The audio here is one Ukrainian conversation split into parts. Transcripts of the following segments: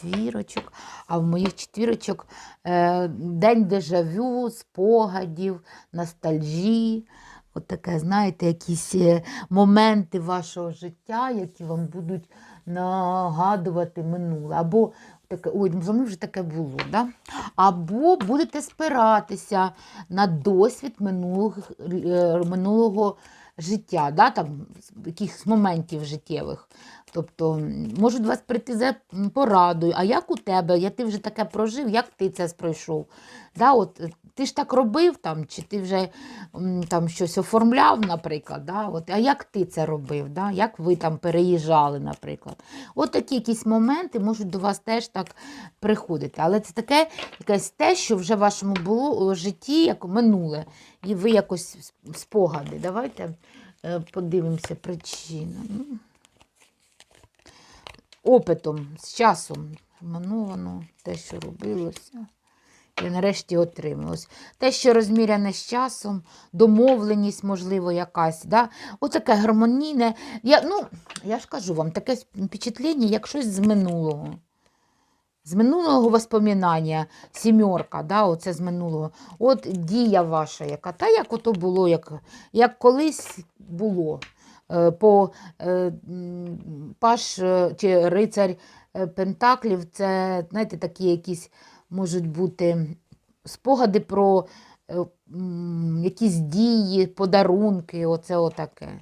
четвірочок, а в моїх четвірочок е, день дежавю, спогадів, ностальжі. От таке, знаєте, якісь е, моменти вашого життя, які вам будуть нагадувати минуле. Або таке, ой, зо мною вже таке було. Да? Або будете спиратися на досвід минулого, е, минулого життя, да? там, якихось моментів життєвих. Тобто можуть вас прийти за порадою, а як у тебе, я ти вже таке прожив, як ти це пройшов? Да, от, е, ти ж так робив, там, чи ти вже там, щось оформляв, наприклад. Да? От, а як ти це робив? Да? Як ви там переїжджали, наприклад? От такі якісь моменти можуть до вас теж так приходити. Але це таке якесь те, що вже в вашому було житті, як минуле, і ви якось спогади. Давайте е, подивимося причину. Опитом, з часом минуло те, що робилося. І нарешті отрималось. Те, що розміряне з часом, домовленість, можливо, якась. Да? Отаке гармонійне. Я, ну, я ж кажу вам, таке впечатлення, як щось з минулого. З минулого воспоминання, сімерка, да, оце з минулого. От дія ваша, яка, та як ото було, як, як колись було. Е, По е, паш е, чи рицарь Пентаклів, це, знаєте, такі якісь можуть бути спогади про якісь дії, подарунки, оце отаке.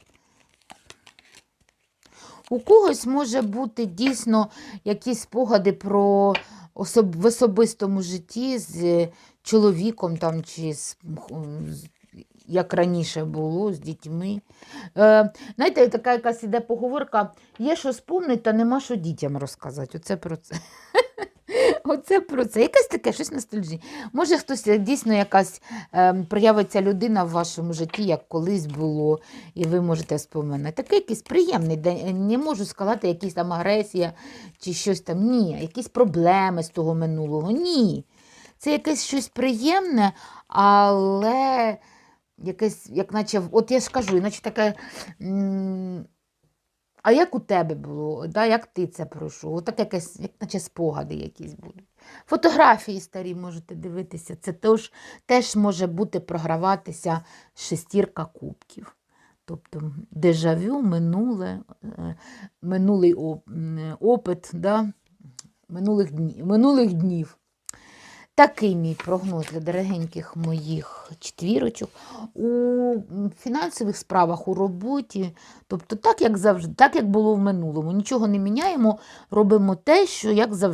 У когось може бути дійсно якісь спогади про особ... в особистому житті з чоловіком там, чи з- як раніше було, з дітьми. Е, знаєте, така якась іде поговорка: є що спомнити, та нема що дітям розказати. Оце про це. Оце про це. Якесь таке, щось ностальжі. Може, хтось е, дійсно якась ем, проявиться людина в вашому житті, як колись було, і ви можете споминати. Такий якийсь приємний день. Не можу сказати, якась там агресія чи щось там. Ні, якісь проблеми з того минулого. Ні. Це якесь щось приємне, але якесь, як наче, от я ж кажу, наче таке. А як у тебе було? Да? Як ти це пройшов? Отак якесь, як наче спогади якісь будуть. Фотографії старі можете дивитися. Це теж, теж може бути програватися шестірка кубків. Тобто дежавю, минуле, е, минулий опит да? минулих, днів, минулих днів. Такий мій прогноз для дорогеньких моїх четвірочок. У фінансових справах, у роботі, тобто так, як завжди, так, як було в минулому. Нічого не міняємо, робимо те, що як завжди.